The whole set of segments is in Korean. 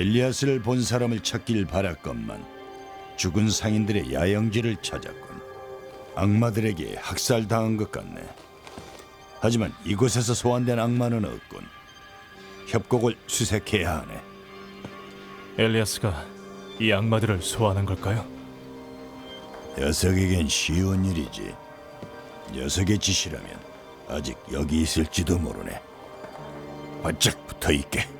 엘리아스를 본 사람을 찾길 바랐건만 죽은 상인들의 야영지를 찾았군. 악마들에게 학살당한 것 같네. 하지만 이곳에서 소환된 악마는 없군. 협곡을 수색해야 하네. 엘리아스가 이 악마들을 소환한 걸까요? 녀석에겐 쉬운 일이지. 녀석의 짓이라면 아직 여기 있을지도 모르네. 바짝 붙어 있게.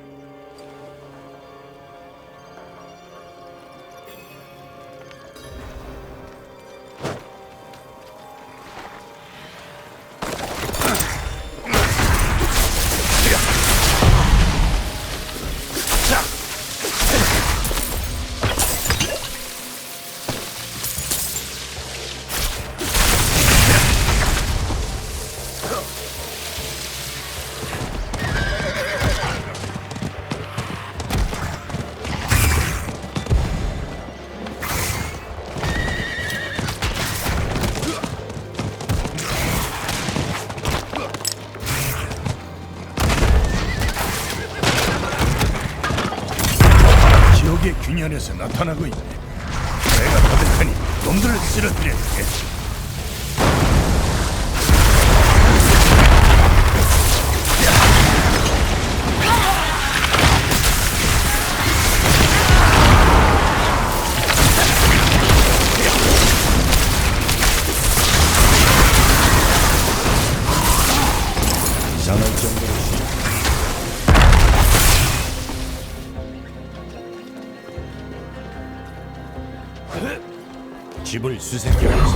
균열에서 나타나고 있네. 내가 가득하니 놈들을 쓰러뜨려야 돼. 집을 수색해야지.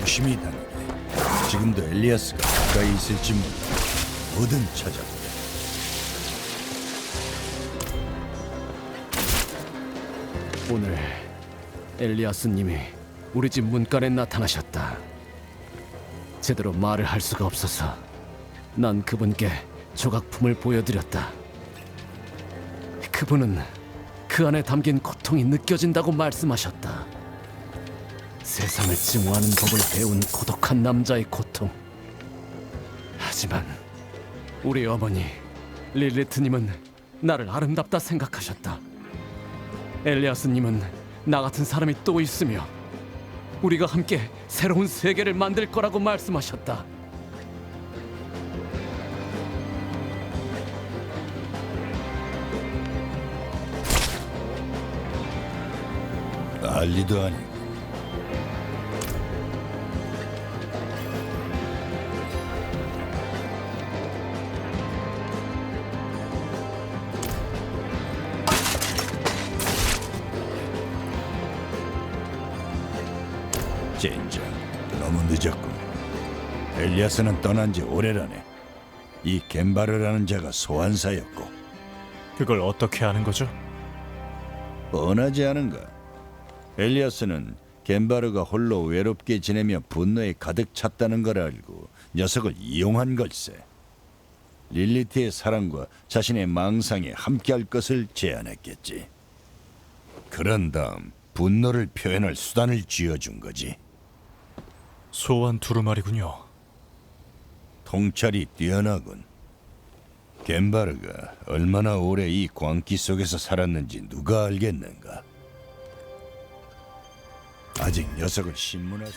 조심히 다니게. 지금도 엘리아스가 가까이 있을지 몰라. 뭐든 찾아보게. 오늘 엘리아스님이 우리 집 문간에 나타나셨다. 제대로 말을 할 수가 없어서 난 그분께 조각품을 보여드렸다. 그분은 그 안에 담긴 고통이 느껴진다고 말씀하셨다. 세상을 증오하는 법을 배운 고독한 남자의 고통. 하지만 우리 어머니 릴리트님은 나를 아름답다 생각하셨다. 엘리아스님은 나 같은 사람이 또 있으며 우리가 함께 새로운 세계를 만들 거라고 말씀하셨다. 난리도 아니 젠장, 너무 늦었군. 엘리아스는 떠난 지 오래라네. 이 겐바르라는 자가 소환사였고 그걸 어떻게 아는 거죠? 뻔하지 않은가? 엘리아스는 겐바르가 홀로 외롭게 지내며 분노에 가득 찼다는 걸 알고 녀석을 이용한 걸세. 릴리트의 사랑과 자신의 망상에 함께할 것을 제안했겠지. 그런 다음 분노를 표현할 수단을 쥐어준 거지. 소환 두루마리군요. 통찰이 뛰어나군. 겐바르가 얼마나 오래 이 광기 속에서 살았는지 누가 알겠는가? 아직 녀석을 신문하지.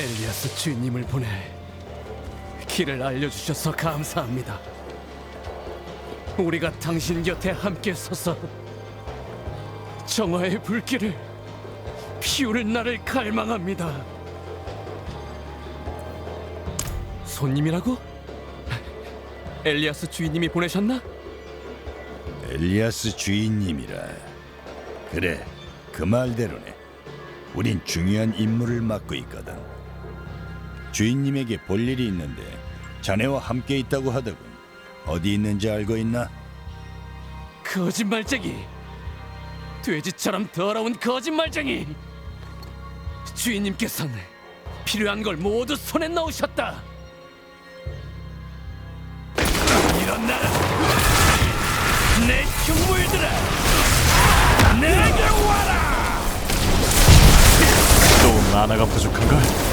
엘리아스 주인님을 보내 길을 알려주셔서 감사합니다. 우리가 당신 곁에 함께 서서 정화의 불길을 피우는 날을 갈망합니다. 손님이라고? 엘리아스 주인님이 보내셨나? 엘리아스 주인님이라. 그래, 그 말대로네. 우린 중요한 임무를 맡고 있거든. 주인님에게 볼 일이 있는데 자네와 함께 있다고 하더군. 어디 있는지 알고 있나? 거짓말쟁이! 돼지처럼 더러운 거짓말쟁이! 주인님께서는 필요한 걸 모두 손에 넣으셨다. 이런 나라, 내 흉물들아, 내게 와라! 또 만화가 부족한가?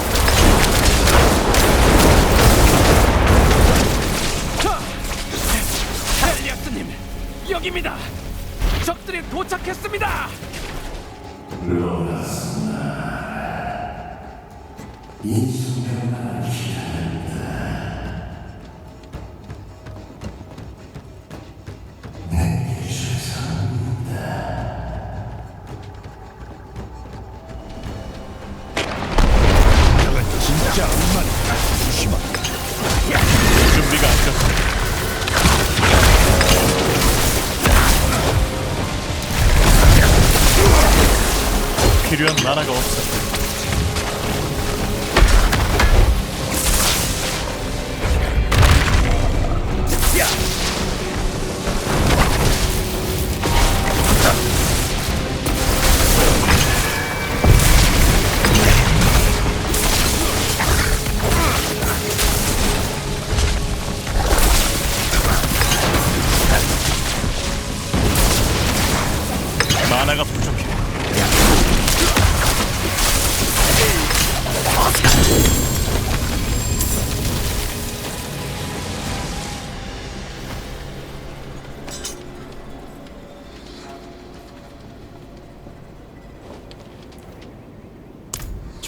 여기입니다. 적들이 도착했습니다. 저건 필요한 만화가 없어.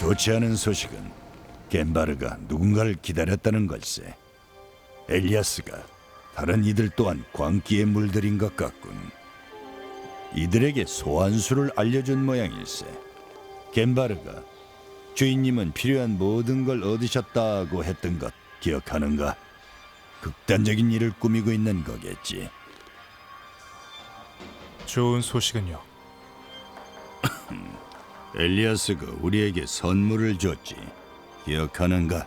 좋지 않은 소식은 겐바르가 누군가를 기다렸다는 걸세. 엘리아스가 다른 이들 또한 광기에 물들인 것 같군. 이들에게 소환수를 알려준 모양일세. 겐바르가 주인님은 필요한 모든 걸 얻으셨다고 했던 것 기억하는가? 극단적인 일을 꾸미고 있는 거겠지. 좋은 소식은요. 엘리아스가 우리에게 선물을 줬지. 기억하는가?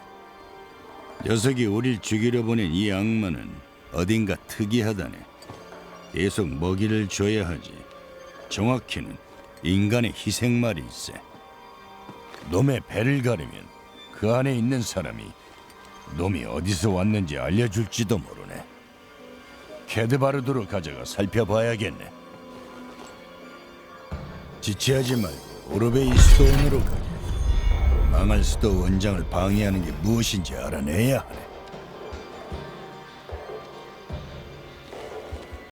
녀석이 우릴 죽이려 보낸 이 악마는 어딘가 특이하다네. 계속 먹이를 줘야 하지. 정확히는 인간의 희생말일세. 놈의 배를 가르면 그 안에 있는 사람이 놈이 어디서 왔는지 알려줄지도 모르네. 케드바르드로 가져가 살펴봐야겠네. 지체하지 말고 오르베이 수도원으로 가게. 망할 수도 원장을 방해하는 게 무엇인지 알아내야 하네.